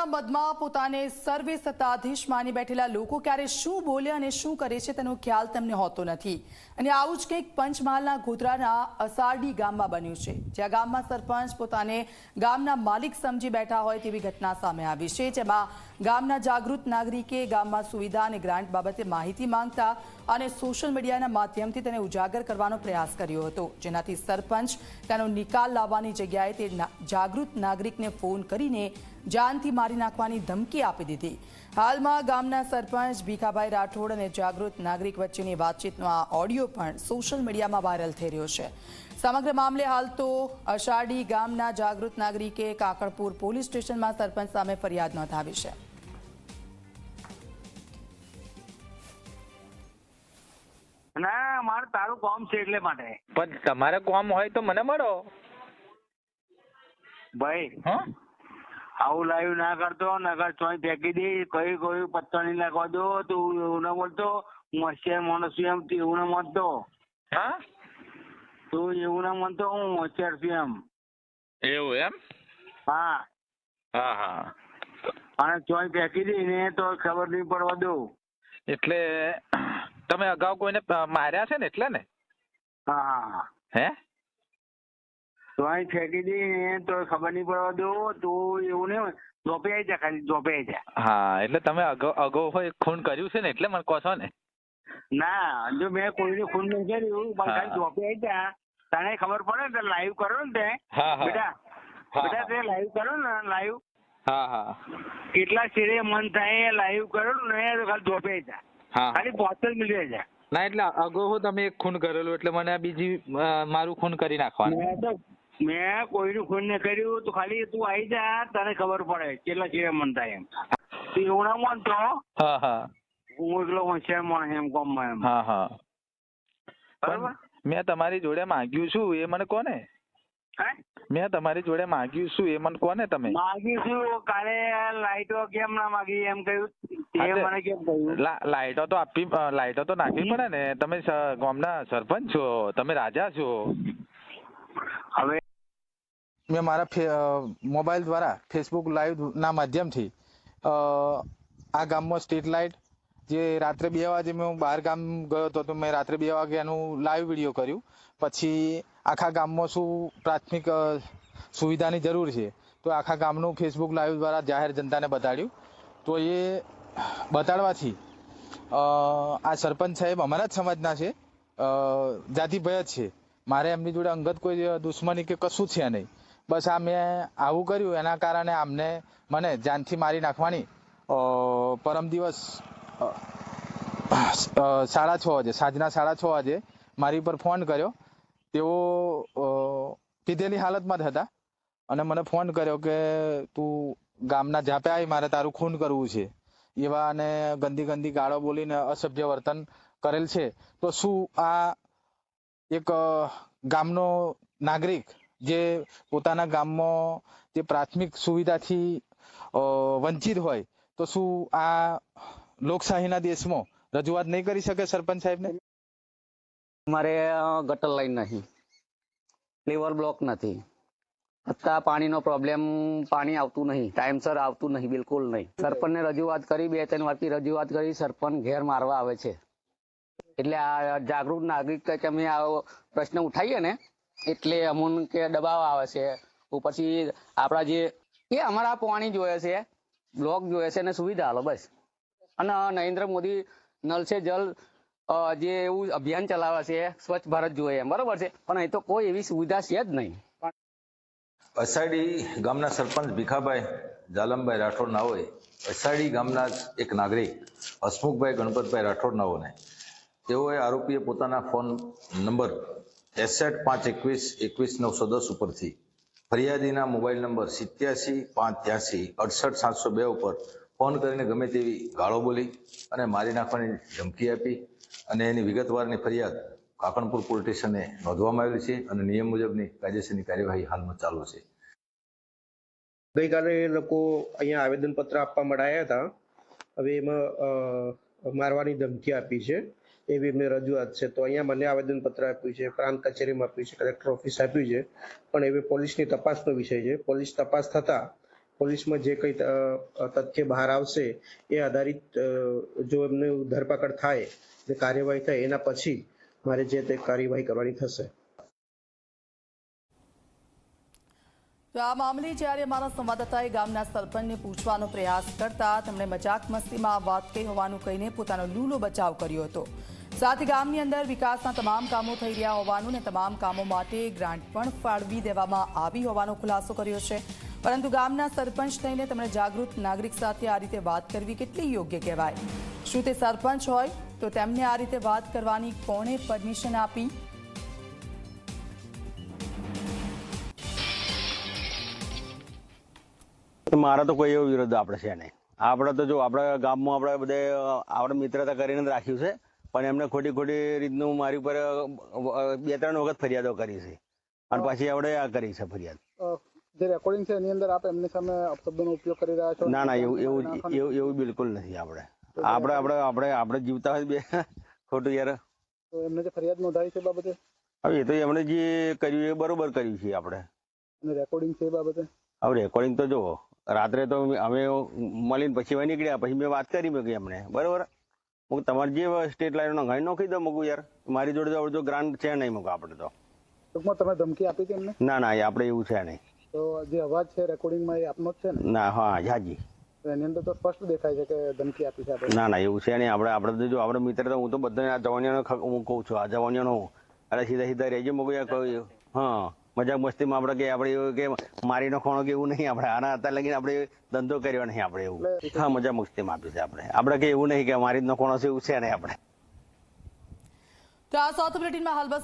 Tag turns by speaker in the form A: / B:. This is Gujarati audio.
A: પોતાના મદમાં પોતાને સર્વે સત્તાધીશ માની બેઠેલા લોકો ક્યારે શું બોલે અને શું કરે છે તેનો ખ્યાલ તેમને હોતો નથી. અને આવું જ કંઈક પંચમહાલના ગોધરાના અસારડી ગામમાં બન્યું છે, જ્યાં ગામમાં સરપંચ પોતાને ગામના માલિક સમજી બેઠા હોય તેવી ઘટના સામે આવી છે, જેમાં ગામના જાગૃત નાગરિકે ગામમાં સુવિધા અને ગ્રાન્ટ બાબતે માહિતી માંગતા અને સોશિયલ મીડિયાના માધ્યમથી તેને ઉજાગર કરવાનો પ્રયાસ કર્યો હતો. જેનાથી સરપંચ તેનો નિકાલ લાવવાની જગ્યાએ તે જાગૃત નાગરિકને ફોન કરીને જાનથી મારી નાખવાની ધમકી આપી દીધી. હાલમાં ગામના સરપંચ ભીખાભાઈ રાઠોડ અને જાગૃત નાગરિક વચ્ચેની વાતચીતનો આ ઓડિયો પણ સોશિયલ મીડિયામાં વાયરલ થઈ રહ્યો છે. સમગ્ર મામલે હાલ તો અષાઢી ગામના જાગૃત નાગરિકે કાકડપુર પોલીસ સ્ટેશનમાં સરપંચ સામે ફરિયાદ નોંધાવી છે.
B: ના મારે તારું કોમ છે એટલે માટે.
C: પણ તમારે કોમ હોય તો મને મળો.
B: ભાઈ
C: હા?
B: આવું લાઈવ ના કરતો નગર ચોઈ ફેંકી દે કઈ કયું પત્તો નહીં નાખવા દો તું એવું ના બોલતો હું હોશિયાર માણસ છું એમ તું એવું ના માનતો.
C: હા?
B: તું એવું ના માનતો હું હોશિયાર છું એમ.
C: એવું એમ?
B: હા.
C: હા હા.
B: અને ચોઈ ફેંકી દે ને તો ખબર નહીં પડવા દઉં
C: એટલે તમે અગાઉ કોઈને માર્યા છે ને એટલે ને?
B: હા. હા?
C: હે
B: અહીં ફેંકી દે ને તો ખબર નહીં પડવા દો તો એવું નહીં જોપે આવી જા ખાલી જોપે આવી જા.
C: હા એટલે તમે અગાઉ અગાઉ હોય ખૂન કર્યું છે ને એટલે મને કહો છો ને.
B: ના જો મેં કોઈને ખૂન નહીં કર્યું પણ ખાલી જોપે આવી જા. તને ખબર પડે ને લાઈવ કરો ને તે.
C: હા હા.
B: બેટા બેટા તે લાઈવ કરો ને લાઈવ
C: હા હા.
B: કેટલા શેરે મન થાય લાઈવ કરો ને તો ખાલી ધોપે જા.
C: હા.
B: ખાલી બોતલ મિલી જા.
C: ના એટલે અગાઉ હું તમે એક ખૂન કરેલું એટલે મને બીજી મારું ખૂન કરી નાખવાનું.
B: મેં કોઈનું ખૂન ને કર્યું તો ખાલી તું આવી જા તને ખબર પડે કેટલા ચીરે મનતા એમ. તું એવું ના માનતો
C: હા
B: એકલો હોશિયાર માણસ એમ એમ.
C: હા હા.
B: બરાબર?
C: મેં તમારી જોડે માંગ્યું છું એ મને કોને? મેં તમારી જોડે માંગ્યું છું એ મને કોને તમે?
B: માગીશું કાલે લાઈટો કેમ ના માગી એમ કહ્યું. મને કેમ કહ્યું?
C: લાઈટો તો આપી લાઈટો તો નાખવી પડે ને તમે ગામના સરપંચ છો તમે રાજા છો.
B: હવે
C: મેં મારા મોબાઈલ દ્વારા ફેસબુક લાઈવના માધ્યમથી આ ગામમાં સ્ટ્રીટ લાઇટ જે રાત્રે બે વાગે મેં બહાર ગામ ગયો હતો, તો મેં રાત્રે બે વાગ્યાનું લાઈવ વીડિયો કર્યું. પછી આખા ગામમાં શું પ્રાથમિક સુવિધાની જરૂર છે, તો આખા ગામનું ફેસબુક લાઈવ દ્વારા જાહેર જનતાને બતાડ્યું. તો એ બતાડવાથી આ સરપંચ સાહેબ અમારા જ સમાજના છે જાતિ ભય છે. મારે એમની જોડે અંગત કોઈ દુશ્મની કે કશું છે નહીં. બસ આ મેં આવું કર્યું, એના કારણે આમને મને જાનથી મારી નાખવાની પરમ દિવસ સાડા છ વાગે, સાંજના સાડા છ વાગે મારી પર ફોન કર્યો. તેઓ પીધેલી હાલતમાં જ હતા અને મને ફોન કર્યો કે તું ગામના જાપે આવી મારે તારું ખૂન કરવું છે. એવા અને ગંદી ગંદી ગાળો બોલીને અસભ્ય વર્તન કરેલ છે. તો શું આ એક ગામનો નાગરિક જે પોતાના ગામમાં જે પ્રાથમિક સુવિધાથી વંચિત હોય, તો શું આ લોકશાહીના દેશમાં રજૂઆત નહીં કરી શકે સરપંચ સાહેબને?
D: અમારે મારે ગટર લાઈન નહીં. લેવર બ્લોક નથી. છતાં પાણીનો પ્રોબ્લેમ પાણી આવતું નહીં. ટાઈમસર આવતું નહીં, બિલકુલ નહીં. સરપંચને રજૂઆત કરી, બે ત્રણ વારથી રજૂઆત કરી, સરપંચ ઘેર મારવા આવે છે. એટલે આ જાગૃત નાગરિક તરીકે અમે આ પ્રશ્ન ઉઠાવીએ ને એટલે અમુન કે દબાવ આવે છે. ઉપરથી આપણા જે, એ અમારા પાણી જોયે છે બ્લોક જોયે છે અને સુવિધા હાલો બસ. અને નરેન્દ્ર મોદી નલ સે જલ જે એવું અભિયાન ચલાવે છે, સ્વચ્છ ભારત જોઈએ બરોબર છે. પણ અહીં તો કોઈ એવી સુવિધા છે જ નહીં.
E: અસાડી ગામના સરપંચ ભીખાભાઈ જાલમભાઈ રાઠોડ હોય. અસાડી ગામના એક નાગરિક, હસમુખભાઈ ગણપતભાઈ રાઠોડ હોય. તેઓએ આરોપીએ પોતાના ફોન નંબર એસેટ પાંચ એકવીસ એકવીસ નવસો દસ ઉપરથી. ફરિયાદીના મોબાઈલ નંબર સિત્યાસી પાંચ ત્યાસી, અડસઠ સાતસો બે ઉપર ફોન કરીને ગમે તેવી ગાળો બોલી અને મારી નાખવાની ધમકી આપી અને એની વિગતવારની ફરિયાદ કાકણપુર પોલીસ સ્ટેશને નોંધવામાં આવેલી છે અને નિયમ મુજબની કાયદેસરની કાર્યવાહી હાલમાં ચાલુ છે.
F: ગઈકાલે એ લોકો અહીંયા આવેદનપત્ર આપવા મળ્યા હતા. હવે એમાં મારવાની ધમકી આપી છે. એવી એમની રજૂઆત છે. તો અહીંયા મને આવેદનપત્ર આપ્યું છે, પ્રાંત કચેરીમાં આપ્યું છે, કલેક્ટર ઓફિસ આપ્યું છે. પણ એવી પોલીસની તપાસનો વિષય છે. પોલીસ તપાસ થતા પોલીસમાં જે કંઈ તથ્ય બહાર આવશે એ આધારિત જો એમની ધરપકડ થાય ને કાર્યવાહી થાય એના પછી મારે જે તે કાર્યવાહી કરવાની થશે.
A: તો આ મામલે જ્યારે અમારા સંવાદદાતાએ ગામના સરપંચને પૂછવાનો પ્રયાસ કરતા તેમણે મજાક મસ્તીમાં વાત કહી હોવાનું કહીને પોતાનો લૂલો બચાવ કર્યો હતો. સાથે ગામની અંદર વિકાસના તમામ કામો થઈ રહ્યા હોવાનું અને તમામ કામો માટે ગ્રાન્ટ પણ ફાળવી દેવામાં આવી હોવાનો ખુલાસો કર્યો છે. પરંતુ ગામના સરપંચ થઈને તેમણે જાગૃત નાગરિક સાથે આ રીતે વાત કરવી કેટલી યોગ્ય કહેવાય? શું તે સરપંચ હોય તો તેમને આ રીતે વાત કરવાની કોણે પરમિશન આપી?
G: મારા તો કોઈ એવો વિરોધ આપણે છે નહીં. આપણે તો જો આપણા ગામમાં આપણે બધે આપણે મિત્રતા કરીને જ રાખ્યું છે પણ એમને ખોટી ખોટી રીતનું મારી ઉપર બે ત્રણ વખત ફરિયાદો કરી છે. અને પછી આપણે આ કરી છે ફરિયાદ.
H: જે રેકોર્ડિંગ છે એની અંદર આપ એમની સામે અપશબ્દોનો ઉપયોગ કરી રહ્યા છો?
G: ના ના એવું એવું એવું એવું બિલકુલ નથી આપણે આપણે આપણે આપણે આપણે જીવતા હોય બે ખોટું યાર.
H: તો એમને જે ફરિયાદ નોંધાઈ છે બાબતે?
G: હવે એ તો એમણે જે કર્યું એ બરોબર કર્યું છે આપણે
H: અને રેકોર્ડિંગ છે એ બાબતે?
G: હવે રેકોર્ડિંગ તો જુઓ રાત્રે તો અમે મળીને પછી હવે નીકળ્યા. પછી મેં વાત કરી મેં એમને બરોબર. હું તમારે જે સ્ટેટ લાઈનનો ઘણી નોખી દો મૂકું યાર. મારી જોડે તો જો ગ્રાન્ટ છે નહીં મૂકું આપણે તો.
H: ટૂંકમાં તમે ધમકી આપી હતી એમને?
G: ના ના એ આપણે એવું છે નહીં.
H: તો જે અવાજ છે રેકોર્ડિંગમાં એ આપનો જ છે ને?
G: ના હા હાજી.
H: એની અંદર તો સ્પષ્ટ દેખાય છે કે ધમકી આપી છે
G: ના ના એવું છે નહીં. આપણે આપણે જો આપણે મિત્ર તો હું તો બધાને આ જવાનીઓનો હું કહું છું આ જવાનીઓનો હું. અરે સીધા સીધા રહેજો મૂકું હા. મજાક મસ્તીમાં આપણે કે આપણે એવું કે મારીનો ખોણો કે એવું નહીં આપણે. આના હતા લગીને આપણે ધંધો કર્યો નહીં આપણે એવું. હા મજા મસ્તીમાં આપ્યું છે આપણે. આપણે કે એવું નહીં કે મારી નો ખોણો છે એવું છે નહીં આપણે.
A: તો આ સાઉથ બુલેટિનમાં હાલ બસ